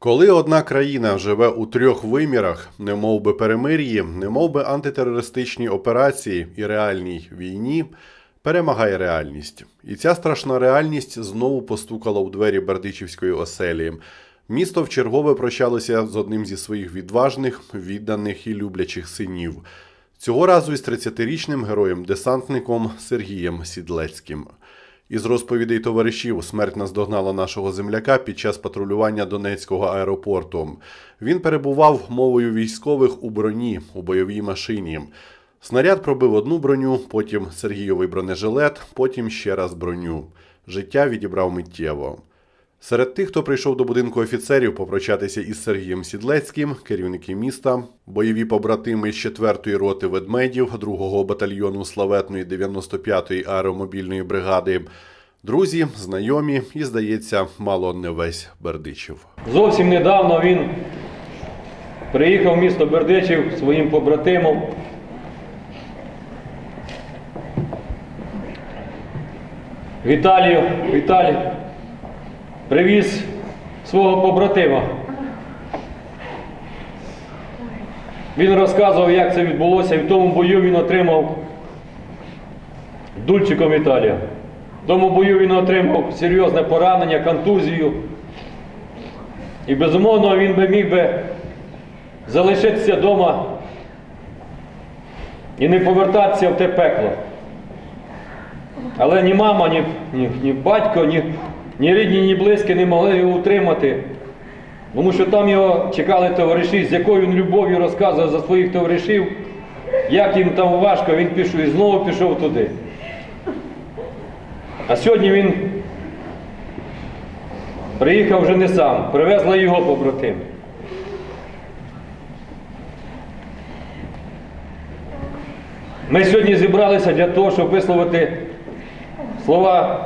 Коли одна країна живе у трьох вимірах, не би перемир'ї, не би антитерористичній операції і реальній війні, перемагає реальність. І ця страшна реальність знову постукала у двері Бердичівської оселі. Місто вчергове прощалося з одним зі своїх відважних, відданих і люблячих синів. Цього разу із 30-річним героєм-десантником Сергієм Сідлецьким. Із розповідей товаришів смерть наздогнала нашого земляка під час патрулювання Донецького аеропорту. Він перебував мовою військових у броні у бойовій машині. Снаряд пробив одну броню, потім Сергійовий бронежилет, потім ще раз броню. Життя відібрав миттєво. Серед тих, хто прийшов до будинку офіцерів попрощатися із Сергієм Сідлецьким, керівники міста, бойові побратими з 4-ї роти ведмедів, 2-го батальйону славетної 95-ї аеромобільної бригади, друзі, знайомі і, здається, мало не весь Бердичів. Зовсім недавно він приїхав в місто Бердичів своїм побратимом. Віталію, Віталій привіз свого побратима. Він розказував, як це відбулося, і в тому бою він отримав дульчиком Віталія. В тому бою він отримав серйозне поранення, контузію. І безумовно він би міг би залишитися вдома і не повертатися в те пекло. Але ні мама, ні, ні, ні батько, ні, ні рідні, ні близькі не могли його утримати. Тому що там його чекали товариші, з якою він любов'ю розказував за своїх товаришів, як їм там важко, він пішов і знову пішов туди. А сьогодні він приїхав вже не сам, привезли його побратим. Ми сьогодні зібралися для того, щоб висловити слова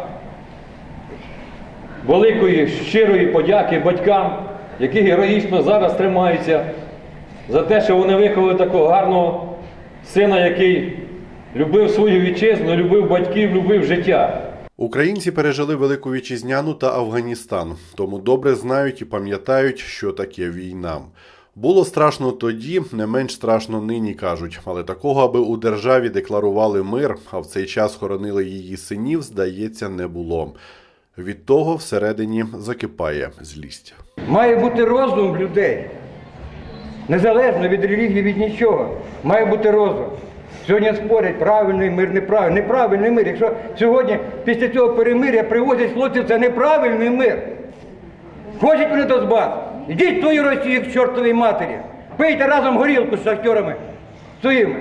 великої щирої подяки батькам, які героїчно зараз тримаються за те, що вони виховали такого гарного сина, який любив свою вітчизну, любив батьків, любив життя. Українці пережили Велику Вітчизняну та Афганістан, тому добре знають і пам'ятають, що таке війна. Було страшно тоді, не менш страшно нині кажуть, але такого, аби у державі декларували мир, а в цей час хоронили її синів, здається, не було. Від того всередині закипає злість. Має бути розум людей. Незалежно від релігії, від нічого. Має бути розум. Сьогодні спорять правильний мир, неправильний. Неправильний мир. Якщо сьогодні після цього перемиря привозять хлопців, це неправильний мир. Хочуть вони Донбас. Ідіть в твою Росію к чортовій матері. Пийте разом горілку з шахтерами своїми.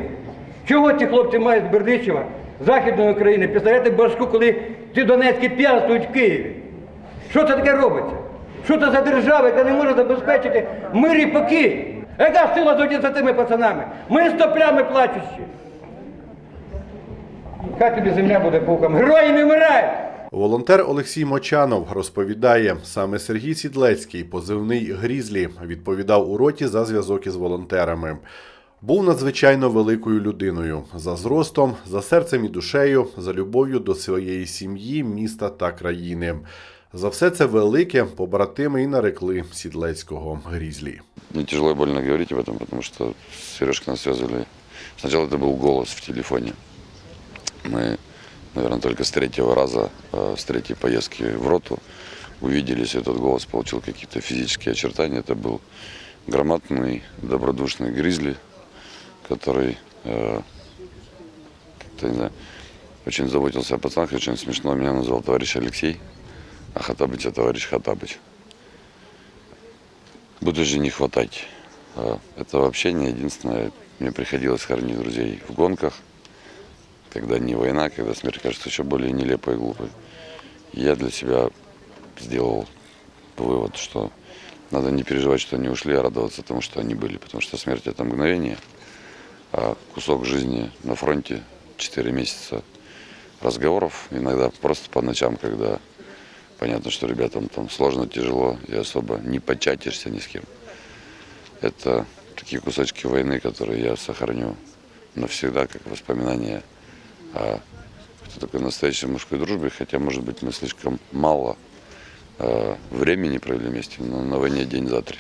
Чого ці хлопці мають з Бердичева, Західної України, пістолети башку, коли ці Донецькі п'янствують в Києві? Що це таке робиться? Що це за держава, яка не може забезпечити мир і покій? Яка сила тоді за тими пацанами? Ми з топлями плачущі. Хай тобі земля буде пухом. Герої не вмирають! Волонтер Олексій Мочанов розповідає, саме Сергій Сідлецький, позивний Грізлі, відповідав у роті за зв'язок із волонтерами. Був надзвичайно великою людиною за зростом, за серцем і душею, за любов'ю до своєї сім'ї, міста та країни. За все це велике побратими і нарекли Сідлецького Грізлі. Мне тяжело и больно говорить об этом, потому что с Сережкой нас связывали. Сначала это был голос в телефоне. Мы, наверное, только с третьего раза, э, с третьей поездки в роту увиделись. Этот голос получил какие-то физические очертания. Это был громадный, добродушный гризли, Который э, не знаю, очень заботился о пацанах, очень смешно меня назвал товарищ Алексей, а Хатабыча товарищ Хатабыч. Буду же не хватать. А, Этого общения единственное, мне приходилось хоронить друзей в гонках, когда не война, когда смерть кажется еще более нелепой и глупой. Я для себя сделал вывод, что надо не переживать, что они ушли, а радоваться тому, что они были. Потому что смерть это мгновение, а кусок жизни на фронте 4 месяца разговоров, иногда просто по ночам, когда понятно, что ребятам там сложно, тяжело и особо не початишься ни с кем. Это такие кусочки войны, которые я сохраню навсегда, как воспоминания о кто такой настоящей мужской дружбе, хотя, может быть, мы слишком мало а времени провели вместе но на войне день за три.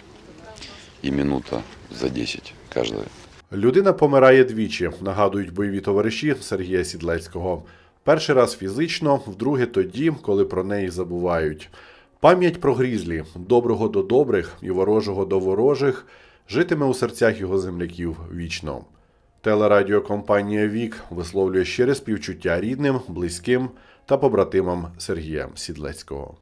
И минута за 10 каждая. Людина помирає двічі, нагадують бойові товариші Сергія Сідлецького. Перший раз фізично, вдруге тоді, коли про неї забувають. Пам'ять про грізлі, доброго до добрих і ворожого до ворожих, житиме у серцях його земляків вічно. Телерадіокомпанія Вік висловлює щире співчуття рідним, близьким та побратимам Сергія Сідлецького.